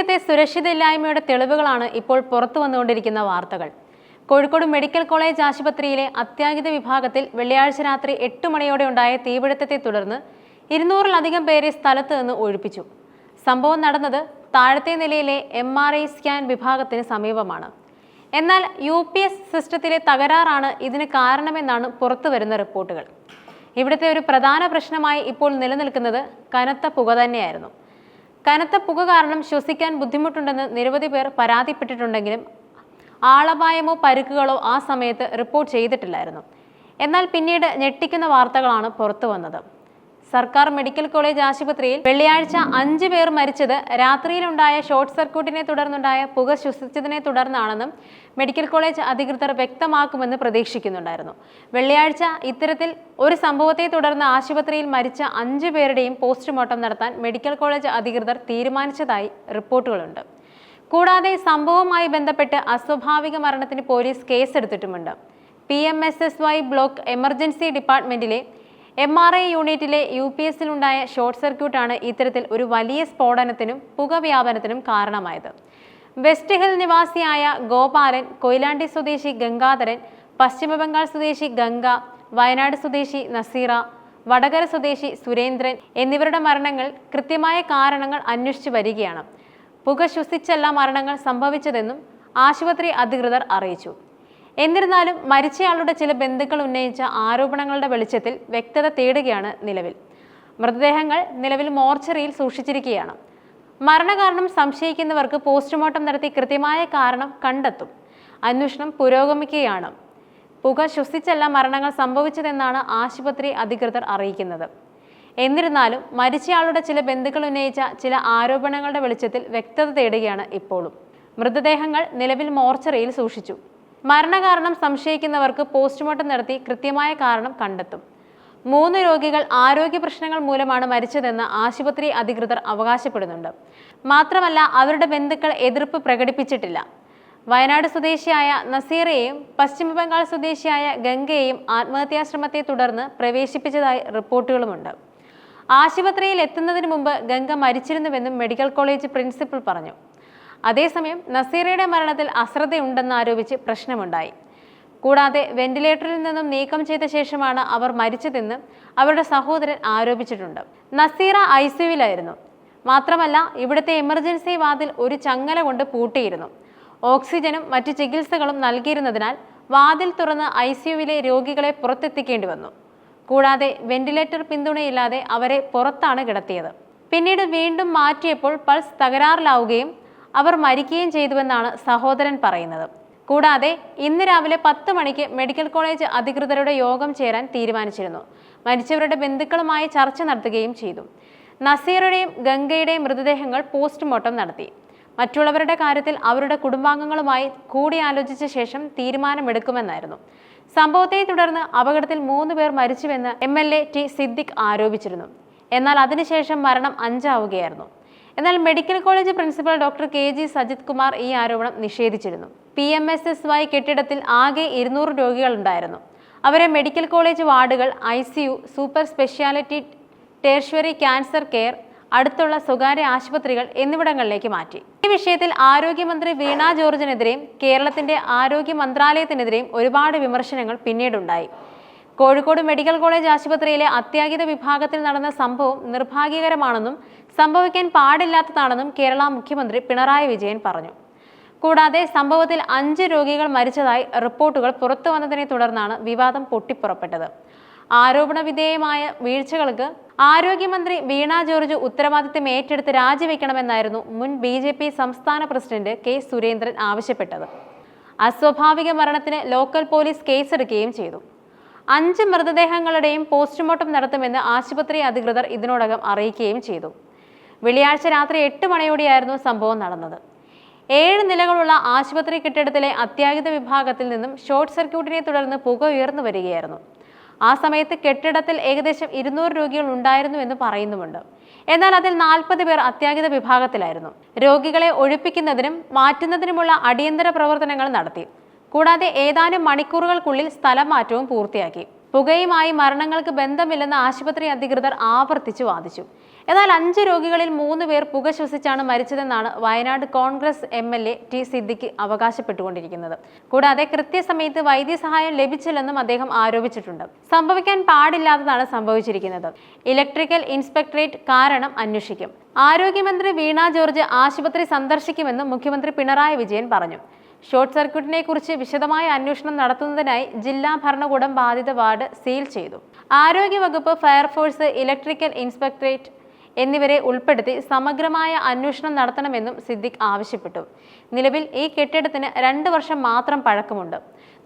ആരോഗ്യരംഗത്തെ സുരക്ഷിതയില്ലായ്മയുടെ തെളിവുകളാണ് ഇപ്പോൾ പുറത്തു വന്നുകൊണ്ടിരിക്കുന്ന വാർത്തകൾ. കോഴിക്കോട് മെഡിക്കൽ കോളേജ് ആശുപത്രിയിലെ അത്യാഹിത വിഭാഗത്തിൽ വെള്ളിയാഴ്ച രാത്രി എട്ട് മണിയോടെ ഉണ്ടായ തീപിടുത്തത്തെ തുടർന്ന് ഇരുന്നൂറിലധികം പേരെ സ്ഥലത്ത് നിന്ന് ഒഴിപ്പിച്ചു. സംഭവം നടന്നത് താഴത്തെ നിലയിലെ എം ആർ ഐ സ്കാൻ വിഭാഗത്തിന് സമീപമാണ്. എന്നാൽ യു പി എസ് സിസ്റ്റത്തിലെ തകരാറാണ് ഇതിന് കാരണമെന്നാണ് പുറത്തുവരുന്ന റിപ്പോർട്ടുകൾ. ഇവിടുത്തെ ഒരു പ്രധാന പ്രശ്നമായി ഇപ്പോൾ നിലനിൽക്കുന്നത് കനത്ത പുക തന്നെയായിരുന്നു. കനത്ത പുക കാരണം ശ്വസിക്കാൻ ബുദ്ധിമുട്ടുണ്ടെന്ന് നിരവധി പേർ പരാതിപ്പെട്ടിട്ടുണ്ടെങ്കിലും ആളപായമോ പരുക്കുകളോ ആ സമയത്ത് റിപ്പോർട്ട് ചെയ്തിട്ടില്ലായിരുന്നു. എന്നാൽ പിന്നീട് ഞെട്ടിക്കുന്ന വാർത്തകളാണ് പുറത്തു വന്നത് സർക്കാർ മെഡിക്കൽ കോളേജ് ആശുപത്രിയിൽ വെള്ളിയാഴ്ച അഞ്ചു പേർ മരിച്ചത് രാത്രിയിലുണ്ടായ ഷോർട്ട് സർക്യൂട്ടിനെ തുടർന്നുണ്ടായ പുക ശ്വസിച്ചതിനെ തുടർന്നാണെന്നും മെഡിക്കൽ കോളേജ് അധികൃതർ വ്യക്തമാക്കുമെന്ന് പ്രതീക്ഷിക്കുന്നുണ്ടായിരുന്നു. വെള്ളിയാഴ്ച ഇത്തരത്തിൽ ഒരു സംഭവത്തെ തുടർന്ന് ആശുപത്രിയിൽ മരിച്ച അഞ്ചു പേരുടെയും പോസ്റ്റ്മോർട്ടം നടത്താൻ മെഡിക്കൽ കോളേജ് അധികൃതർ തീരുമാനിച്ചതായി റിപ്പോർട്ടുകളുണ്ട്. കൂടാതെ സംഭവവുമായി ബന്ധപ്പെട്ട് അസ്വാഭാവിക മരണത്തിന് police കേസെടുത്തിട്ടുമുണ്ട്. P M S S Y block emergency ഡിപ്പാർട്ട്മെന്റിലെ M R I യൂണിറ്റിലെ യു പി എസിലുണ്ടായ ഷോർട്ട് സർക്യൂട്ടാണ് ഇത്തരത്തിൽ ഒരു വലിയ സ്ഫോടനത്തിനും പുകവ്യാപനത്തിനും കാരണമായത്. വെസ്റ്റ് ഹിൽ നിവാസിയായ ഗോപാലൻ കൊയിലാണ്ടി സ്വദേശി ഗംഗാധരൻ പശ്ചിമബംഗാൾ സ്വദേശി ഗംഗ വയനാട് സ്വദേശി നസീറ വടകര സ്വദേശി സുരേന്ദ്രൻ എന്നിവരുടെ മരണങ്ങൾ കൃത്യമായ കാരണങ്ങൾ അന്വേഷിച്ചു വരികയാണ്. പുക ശ്വസിച്ചല്ല മരണങ്ങൾ സംഭവിച്ചതെന്നും ആശുപത്രി അധികൃതർ അറിയിച്ചു. എന്നിരുന്നാലും മരിച്ചയാളുടെ ചില ബന്ധുക്കൾ ഉന്നയിച്ച ആരോപണങ്ങളുടെ വെളിച്ചത്തിൽ വ്യക്തത തേടുകയാണ് നിലവിൽ. മൃതദേഹങ്ങൾ നിലവിൽ മോർച്ചറിയിൽ സൂക്ഷിച്ചിരിക്കുകയാണ്. മരണകാരണം സംശയിക്കുന്നവർക്ക് പോസ്റ്റ്മോർട്ടം നടത്തി കൃത്യമായ കാരണം കണ്ടെത്തും. അന്വേഷണം പുരോഗമിക്കുകയാണ്. പുക ശ്വസിച്ചല്ല മരണങ്ങൾ സംഭവിച്ചതെന്നാണ് ആശുപത്രി അധികൃതർ അറിയിക്കുന്നത്. എന്നിരുന്നാലും മരിച്ചയാളുടെ ചില ബന്ധുക്കൾ ഉന്നയിച്ച ചില ആരോപണങ്ങളുടെ വെളിച്ചത്തിൽ വ്യക്തത തേടുകയാണ് ഇപ്പോഴും. മൃതദേഹങ്ങൾ നിലവിൽ മോർച്ചറിയിൽ സൂക്ഷിച്ചു. മരണകാരണം സംശയിക്കുന്നവർക്ക് പോസ്റ്റ്മോർട്ടം നടത്തി കൃത്യമായ കാരണം കണ്ടെത്തും. മൂന്ന് രോഗികൾ ആരോഗ്യ പ്രശ്നങ്ങൾ മൂലമാണ് മരിച്ചതെന്ന് ആശുപത്രി അധികൃതർ അവകാശപ്പെടുന്നുണ്ട്. മാത്രമല്ല അവരുടെ ബന്ധുക്കൾ എതിർപ്പ് പ്രകടിപ്പിച്ചിട്ടില്ല. വയനാട് സ്വദേശിയായ നസീറയെയും പശ്ചിമബംഗാൾ സ്വദേശിയായ ഗംഗയെയും ആത്മഹത്യാശ്രമത്തെ തുടർന്ന് പ്രവേശിപ്പിച്ചതായി റിപ്പോർട്ടുകളുമുണ്ട്. ആശുപത്രിയിൽ എത്തുന്നതിന് മുമ്പ് ഗംഗ മരിച്ചിരുന്നുവെന്നും മെഡിക്കൽ കോളേജ് പ്രിൻസിപ്പൽ പറഞ്ഞു. അതേസമയം നസീറയുടെ മരണത്തിൽ അശ്രദ്ധയുണ്ടെന്ന് ആരോപിച്ച് പ്രശ്നമുണ്ടായി. കൂടാതെ വെന്റിലേറ്ററിൽ നിന്നും നീക്കം ചെയ്ത ശേഷമാണ് അവർ മരിച്ചതെന്ന് അവരുടെ സഹോദരൻ ആരോപിച്ചിട്ടുണ്ട്. നസീറ ഐ സിയുവിലായിരുന്നു മാത്രമല്ല ഇവിടുത്തെ എമർജൻസി വാതിൽ ഒരു ചങ്ങല കൊണ്ട് പൂട്ടിയിരുന്നു. ഓക്സിജനും മറ്റു ചികിത്സകളും നൽകിയിരുന്നതിനാൽ വാതിൽ തുറന്ന് ഐ സിയുവിലെ രോഗികളെ പുറത്തെത്തിക്കേണ്ടി വന്നു. കൂടാതെ വെന്റിലേറ്റർ പിന്തുണയില്ലാതെ അവരെ പുറത്താണ് കിടത്തിയത്. പിന്നീട് വീണ്ടും മാറ്റിയപ്പോൾ പൾസ് തകരാറിലാവുകയും അവർ മരിക്കുകയും ചെയ്തുവെന്നാണ് സഹോദരൻ പറയുന്നത്. കൂടാതെ ഇന്ന് രാവിലെ പത്ത് മണിക്ക് മെഡിക്കൽ കോളേജ് അധികൃതരുടെ യോഗം ചേരാൻ തീരുമാനിച്ചിരുന്നു. മരിച്ചവരുടെ ബന്ധുക്കളുമായി ചർച്ച നടത്തുകയും ചെയ്തു. നസീറുടെയും ഗംഗയുടെയും മൃതദേഹങ്ങൾ പോസ്റ്റ്മോർട്ടം നടത്തി. മറ്റുള്ളവരുടെ കാര്യത്തിൽ അവരുടെ കുടുംബാംഗങ്ങളുമായി കൂടിയാലോചിച്ച ശേഷം തീരുമാനമെടുക്കുമെന്നായിരുന്നു. സംഭവത്തെ തുടർന്ന് അപകടത്തിൽ മൂന്ന് പേർ മരിച്ചുവെന്ന് M L A T Siddique ആരോപിച്ചിരുന്നു. എന്നാൽ അതിനുശേഷം മരണം അഞ്ചാവുകയായിരുന്നു. എന്നാൽ medical college principal doctor K G Sajith Kumar ഈ ആരോപണം നിഷേധിച്ചിരുന്നു. P M S S Y കെട്ടിടത്തിൽ ആകെ ഇരുന്നൂറ് രോഗികളുണ്ടായിരുന്നു. അവരെ മെഡിക്കൽ കോളേജ് വാർഡുകൾ I C U super speciality tertiary cancer care അടുത്തുള്ള സ്വകാര്യ ആശുപത്രികൾ എന്നിവിടങ്ങളിലേക്ക് മാറ്റി. ഈ വിഷയത്തിൽ ആരോഗ്യമന്ത്രി വീണ ജോർജിനെതിരെയും കേരളത്തിന്റെ ആരോഗ്യ മന്ത്രാലയത്തിനെതിരെയും ഒരുപാട് വിമർശനങ്ങൾ പിന്നീടുണ്ടായി. കോഴിക്കോട് മെഡിക്കൽ കോളേജ് ആശുപത്രിയിലെ അത്യാഹിത വിഭാഗത്തിൽ നടന്ന സംഭവം നിർഭാഗ്യകരമാണെന്നും സംഭവിക്കാൻ പാടില്ലാത്തതാണെന്നും കേരള മുഖ്യമന്ത്രി പിണറായി വിജയൻ പറഞ്ഞു. കൂടാതെ സംഭവത്തിൽ അഞ്ച് രോഗികൾ മരിച്ചതായി റിപ്പോർട്ടുകൾ പുറത്തു വന്നതിനെ തുടർന്നാണ് വിവാദം പൊട്ടിപ്പുറപ്പെട്ടത്. ആരോപണ വിധേയമായ വീഴ്ചകൾക്ക് ആരോഗ്യമന്ത്രി വീണ ജോർജ് ഉത്തരവാദിത്തം ഏറ്റെടുത്ത് രാജിവെക്കണമെന്നായിരുന്നു മുൻ ബി ജെ പി സംസ്ഥാന പ്രസിഡന്റ് കെ സുരേന്ദ്രൻ ആവശ്യപ്പെട്ടത്. അസ്വാഭാവിക മരണത്തിന് ലോക്കൽ പോലീസ് കേസെടുക്കുകയും ചെയ്തു. അഞ്ച് മൃതദേഹങ്ങളുടെയും പോസ്റ്റ്മോർട്ടം നടത്തുമെന്ന് ആശുപത്രി അധികൃതർ ഇതിനോടകം അറിയിക്കുകയും ചെയ്തു. വെള്ളിയാഴ്ച രാത്രി എട്ട് മണിയോടെയായിരുന്നു സംഭവം നടന്നത്. ഏഴ് നിലകളുള്ള ആശുപത്രി കെട്ടിടത്തിലെ അത്യാഹിത വിഭാഗത്തിൽ നിന്നും ഷോർട്ട് സർക്യൂട്ടിനെ തുടർന്ന് പുക ഉയർന്നു വരികയായിരുന്നു. ആ സമയത്ത് കെട്ടിടത്തിൽ ഏകദേശം ഇരുന്നൂറ് രോഗികൾ ഉണ്ടായിരുന്നു എന്ന് പറയുന്നുമുണ്ട്. എന്നാൽ അതിൽ നാൽപ്പത് പേർ അത്യാഹിത വിഭാഗത്തിലായിരുന്നു. രോഗികളെ ഒഴിപ്പിക്കുന്നതിനും മാറ്റുന്നതിനുമുള്ള അടിയന്തര പ്രവർത്തനങ്ങൾ നടത്തി. കൂടാതെ ഏതാനും മണിക്കൂറുകൾക്കുള്ളിൽ സ്ഥലമാറ്റവും പൂർത്തിയാക്കി. പുകയുമായി മരണങ്ങൾക്ക് ബന്ധമില്ലെന്ന് ആശുപത്രി അധികൃതർ ആവർത്തിച്ചു വാദിച്ചു. എന്നാൽ അഞ്ച് രോഗികളിൽ മൂന്ന് പേർ പുക ശ്വസിച്ചാണ് മരിച്ചതെന്നാണ് Wayanad Congress M L A T Siddique അവകാശപ്പെട്ടുകൊണ്ടിരിക്കുന്നത്. കൂടാതെ കൃത്യസമയത്ത് വൈദ്യസഹായം ലഭിച്ചില്ലെന്നും അദ്ദേഹം ആരോപിച്ചിട്ടുണ്ട്. സംഭവിക്കാൻ പാടില്ലാത്തതാണ് സംഭവിച്ചിരിക്കുന്നത്. ഇലക്ട്രിക്കൽ ഇൻസ്പെക്ടറേറ്റ് കാരണം അന്വേഷിക്കും. ആരോഗ്യമന്ത്രി വീണ ജോർജ് ആശുപത്രി സന്ദർശിക്കുമെന്നും മുഖ്യമന്ത്രി പിണറായി വിജയൻ പറഞ്ഞു. ഷോർട്ട് സർക്യൂട്ടിനെ കുറിച്ച് വിശദമായ അന്വേഷണം നടത്തുന്നതിനായി ജില്ലാ ഭരണകൂടം ബാധിത വാർഡ് സീൽ ചെയ്തു. ആരോഗ്യവകുപ്പ് ഫയർഫോഴ്സ് ഇലക്ട്രിക്കൽ ഇൻസ്പെക്ടറേറ്റ് എന്നിവരെ ഉൾപ്പെടുത്തി സമഗ്രമായ അന്വേഷണം നടത്തണമെന്നും സിദ്ദിഖ് ആവശ്യപ്പെട്ടു. നിലവിൽ ഈ കെട്ടിടത്തിന് രണ്ട് വർഷം മാത്രം പഴക്കമുണ്ട്.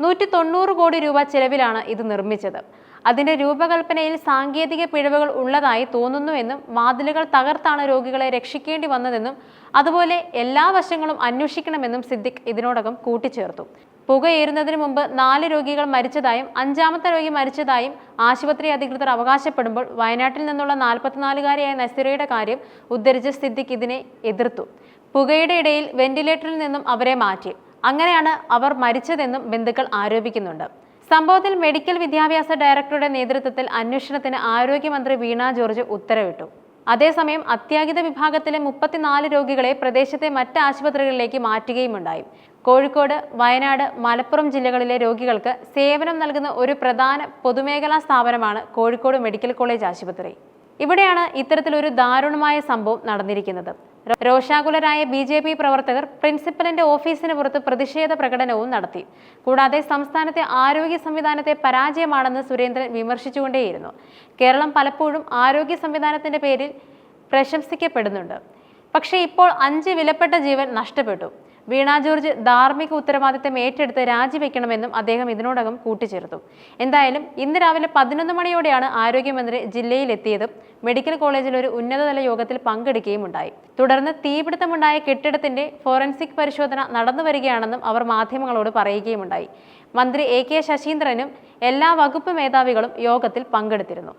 നൂറ്റി തൊണ്ണൂറ് കോടി രൂപ ചെലവിലാണ് ഇത് നിർമ്മിച്ചത്. അതിന്റെ രൂപകൽപ്പനയിൽ സാങ്കേതിക പിഴവുകൾ ഉള്ളതായി തോന്നുന്നുവെന്നും വാതിലുകൾ തകർത്താണ് രോഗികളെ രക്ഷിക്കേണ്ടി വന്നതെന്നും അതുപോലെ എല്ലാ വശങ്ങളും അന്വേഷിക്കണമെന്നും സിദ്ദിഖ് ഇതിനോടകം കൂട്ടിച്ചേർത്തു. പുകയേറുന്നതിന് മുമ്പ് നാല് രോഗികൾ മരിച്ചതായും അഞ്ചാമത്തെ രോഗി മരിച്ചതായും ആശുപത്രി അധികൃതർ അവകാശപ്പെടുമ്പോൾ വയനാട്ടിൽ നിന്നുള്ള നാൽപ്പത്തിനാലുകാരിയായ നസീറയുടെ കാര്യം ഉദ്ധരിച്ച് സിദ്ദിഖ് ഇതിനെ എതിർത്തു. പുകയുടെ ഇടയിൽ വെന്റിലേറ്ററിൽ നിന്നും അവരെ മാറ്റി. അങ്ങനെയാണ് അവർ മരിച്ചതെന്നും ബന്ധുക്കൾ ആരോപിക്കുന്നുണ്ട്. സംഭവത്തിൽ മെഡിക്കൽ വിദ്യാഭ്യാസ ഡയറക്ടറുടെ നേതൃത്വത്തിൽ അന്വേഷണത്തിന് ആരോഗ്യമന്ത്രി വീണ ജോർജ് ഉത്തരവിട്ടു. അതേസമയം അത്യാഹിത വിഭാഗത്തിലെ മുപ്പത്തിനാല് രോഗികളെ പ്രദേശത്തെ മറ്റ് ആശുപത്രികളിലേക്ക് മാറ്റുകയുമുണ്ടായി. കോഴിക്കോട് വയനാട് മലപ്പുറം ജില്ലകളിലെ രോഗികൾക്ക് സേവനം നൽകുന്ന ഒരു പ്രധാന പൊതുമേഖലാ സ്ഥാപനമാണ് കോഴിക്കോട് മെഡിക്കൽ കോളേജ് ആശുപത്രി. ഇവിടെയാണ് ഇത്തരത്തിലൊരു ദാരുണമായ സംഭവം നടന്നിരിക്കുന്നത്. രോഷാകുലരായ ബി ജെ പി പ്രവർത്തകർ പ്രിൻസിപ്പലിന്റെ ഓഫീസിന് പുറത്ത് പ്രതിഷേധ പ്രകടനവും നടത്തി. കൂടാതെ സംസ്ഥാനത്തെ ആരോഗ്യ സംവിധാനത്തെ പരാജയമാണെന്ന് സുരേന്ദ്രൻ വിമർശിച്ചുകൊണ്ടേയിരുന്നു. കേരളം പലപ്പോഴും ആരോഗ്യ സംവിധാനത്തിന്റെ പേരിൽ പ്രശംസിക്കപ്പെടുന്നുണ്ട്. പക്ഷേ ഇപ്പോൾ അഞ്ച് വിലപ്പെട്ട ജീവൻ നഷ്ടപ്പെട്ടു. വീണ ജോർജ് ധാർമ്മിക ഉത്തരവാദിത്തം ഏറ്റെടുത്ത് രാജിവെക്കണമെന്നും അദ്ദേഹം ഇതിനോടകം കൂട്ടിച്ചേർത്തു. എന്തായാലും ഇന്ന് രാവിലെ പതിനൊന്ന് മണിയോടെയാണ് ആരോഗ്യമന്ത്രി ജില്ലയിലെത്തിയതും മെഡിക്കൽ കോളേജിൽ ഒരു ഉന്നതതല യോഗത്തിൽ പങ്കെടുക്കുകയും ഉണ്ടായി തുടർന്ന് തീപിടുത്തമുണ്ടായ കെട്ടിടത്തിന്റെ ഫോറൻസിക് പരിശോധന നടന്നുവരികയാണെന്നും അവർ മാധ്യമങ്ങളോട് പറയുകയുമുണ്ടായി. മന്ത്രി എ കെ ശശീന്ദ്രനും എല്ലാ വകുപ്പ് മേധാവികളും യോഗത്തിൽ പങ്കെടുത്തിരുന്നു.